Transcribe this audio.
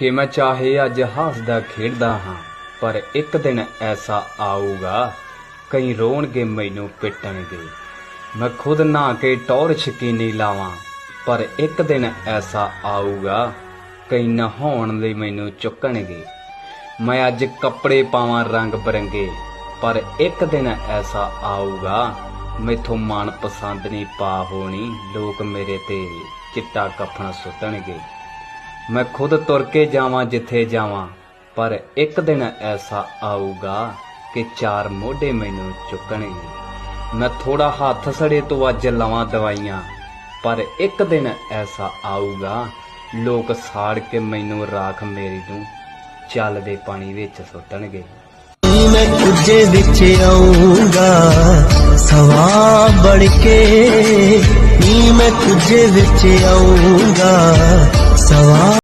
ਕਿ ਮੈਂ ਚਾਹੇ ਅੱਜ ਹੱਸਦਾ ਖੇਡਦਾ ਹਾਂ, ਪਰ ਇੱਕ ਦਿਨ ਐਸਾ ਆਊਗਾ, ਕਈ ਰੋਣਗੇ ਮੈਨੂੰ ਪਿੱਟਣਗੇ। ਮੈਂ ਖੁਦ ਨਹਾ ਕੇ ਟੌਰ ਸ਼ਕੀਨੀ ਲਾਵਾਂ, ਪਰ ਇੱਕ ਦਿਨ ਐਸਾ ਆਊਗਾ, ਕਈ ਨਹਾਉਣ ਲਈ ਮੈਨੂੰ ਚੁੱਕਣਗੇ। ਮੈਂ ਅੱਜ ਕੱਪੜੇ ਪਾਵਾਂ ਰੰਗ ਬਰੰਗੇ, ਪਰ ਇੱਕ ਦਿਨ ਐਸਾ ਆਊਗਾ, ਮੈਥੋਂ ਮਨ ਪਸੰਦ ਨਹੀਂ ਪਾ ਹੋਣੀ, ਲੋਕ ਮੇਰੇ ਤੇ ਚਿੱਟਾ ਕਫਨ ਸੁੱਟਣਗੇ। ਮੈਂ ਖੁਦ ਤੁਰ ਕੇ ਜਾਵਾਂ ਜਿੱਥੇ ਜਾਵਾਂ, ਪਰ ਇੱਕ ਦਿਨ ਐਸਾ ਆਊਗਾ ਕਿ ਚਾਰ ਮੋਢੇ ਮੈਨੂੰ ਚੁੱਕਣਗੇ ਮੈਂ ਥੋੜਾ ਹੱਥ ਸੜੇ ਤੋਂ ਅੱਜ ਲਵਾਂ ਦਵਾਈਆਂ, ਪਰ ਇੱਕ ਦਿਨ ਐਸਾ ਆਊਗਾ, ਲੋਕ ਸਾੜ ਕੇ ਮੈਨੂੰ ਰਾਖ ਮੇਰੀ ਨੂੰ ਚੱਲਦੇ ਪਾਣੀ ਵਿੱਚ ਸੁੱਟਣਗੇ। ਮੈਂ ਕੁਝੇ ਵਿੱਚ ਆਉਂਗਾ ਸਵਾ ਬੜ ਕੇ। ਨੀ ਮੈਂ ਕੁਝੇ ਵਿੱਚ ਆਉਂਗਾ